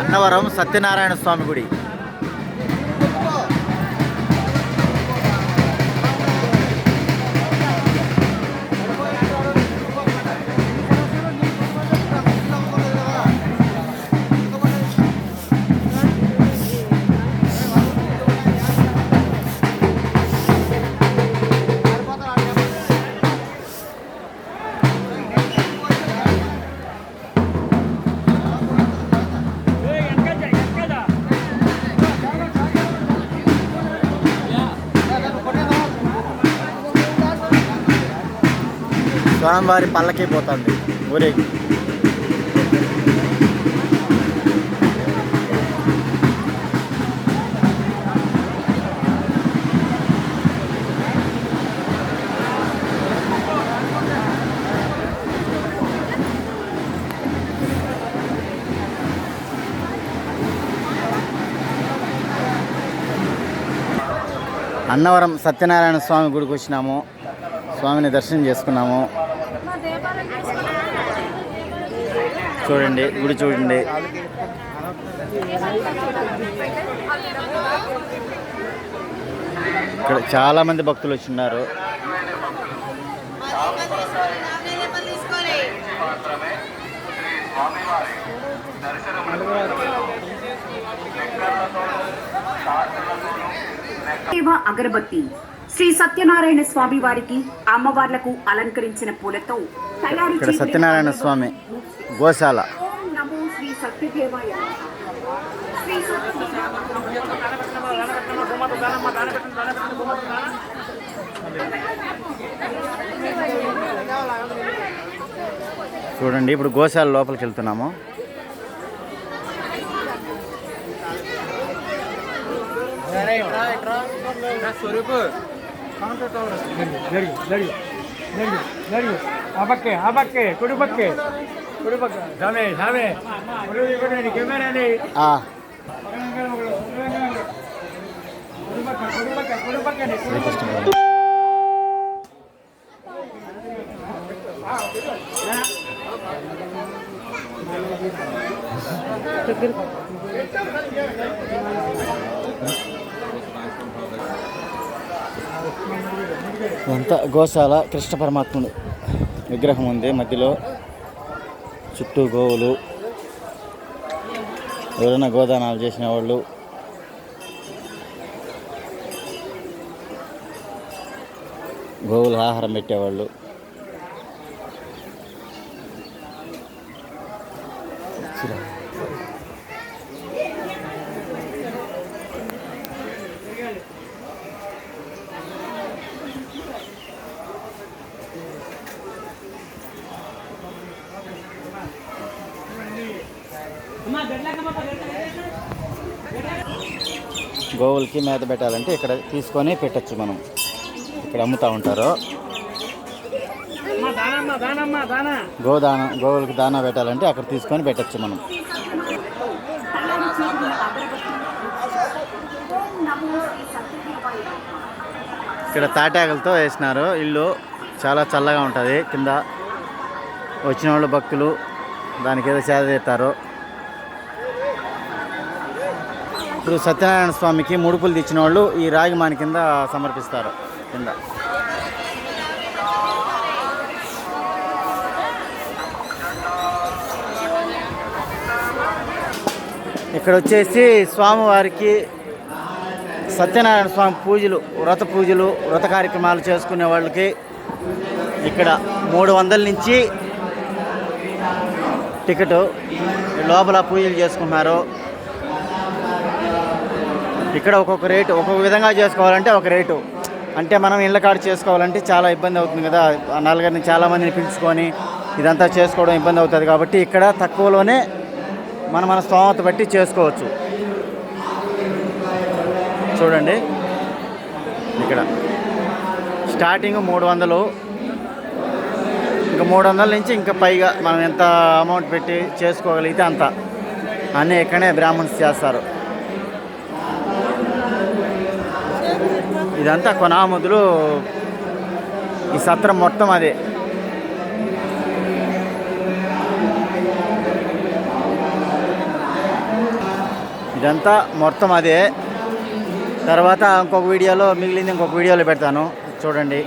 అన్నవరం సత్యనారాయణ స్వామి గుడి. స్వామివారి పల్లకి పోతుంది. ఊరేగి అన్నవరం సత్యనారాయణ స్వామి గుడికి వచ్చినాము. స్వామిని దర్శనం చేసుకున్నాము. చూడండి గుడి చూడండి. ఇక్కడ చాలా మంది భక్తులు వచ్చిన్నారు. ఉన్నారు అగరబత్తి. శ్రీ సత్యనారాయణ స్వామి వారికి అమ్మవార్లకు అలంకరించిన పూలతో తయారు ఇక్కడ సత్యనారాయణ స్వామి గోశాల. ఓం నమో శ్రీ సత్యదేవాయ శ్రీ చూడండి ఇప్పుడు గోశాల లోపలికి వెళ్తున్నాము. జరిగి జరిగి జరిగి జరిగి ఆ పక్కే ఆ పక్కే కుడి పక్కే కుడి పక్క సామే సామే కుడి కుడి కెమెరాని ఆ, కుడి పక్క కుడి పక్క కుడి పక్కని శ్రీకృష్ణ భగవాన్. ఇదంతా గోశాల కృష్ణ పరమాత్ముడు విగ్రహం ఉంది. మధ్యలో చుట్టూ గోవులు ఎవరైనా గోదానాలు చేసిన వాళ్ళు. గోవులు ఆహారం పెట్టేవాళ్ళు. గోవులకి మేత పెట్టాలంటే ఇక్కడ తీసుకొని పెట్టచ్చు మనం. ఇక్కడ అమ్ముతూ ఉంటారు. గోదాన గోవులకి దానా పెట్టాలంటే అక్కడ తీసుకొని పెట్టచ్చు మనం. ఇక్కడ తాటాకులతో వేసినారు. ఇల్లు చాలా చల్లగా ఉంటుంది. కింద వచ్చిన వాళ్ళు భక్తులు దానికి ఏదో సేద ఇప్పుడు సత్యనారాయణ స్వామికి ముడుపులు తెచ్చిన వాళ్ళు ఈ రాగి మాని కింద సమర్పిస్తారు. కింద. ఇక్కడ వచ్చేసి స్వామివారికి సత్యనారాయణ స్వామి పూజలు వ్రత పూజలు వ్రత కార్యక్రమాలు చేసుకునే వాళ్ళకి ఇక్కడ మూడు వందల నుంచి టికెట్ లోపల పూజలు చేసుకున్నారు ఇక్కడ ఒక్కొక్క రేటు ఒక్కొక్క విధంగా చేసుకోవాలంటే ఒక రేటు. అంటే మనం ఇళ్ళ కాడ చేసుకోవాలంటే చాలా ఇబ్బంది అవుతుంది కదా. ఆ నలుగురిని చాలామందిని పిలుచుకొని ఇదంతా చేసుకోవడం ఇబ్బంది అవుతుంది కాబట్టి ఇక్కడ తక్కువలోనే మన మన స్తోమత బట్టి చేసుకోవచ్చు. చూడండి. ఇక్కడ. స్టార్టింగ్ మూడు వందలు. ఇంకా మూడు వందల నుంచి ఇంకా పైగా మనం ఎంత అమౌంట్ పెట్టి చేసుకోగలిగితే అంత. అన్నీ ఇక్కడనే బ్రాహ్మణ్స్ చేస్తారు. ఇదంతా కొనాముదులు. ఈ సత్రం మొత్తం అదే. ఇదంతా మొత్తం అదే. తర్వాత ఇంకొక వీడియోలో మిగిలింది ఇంకొక వీడియోలో పెడతాను. చూడండి.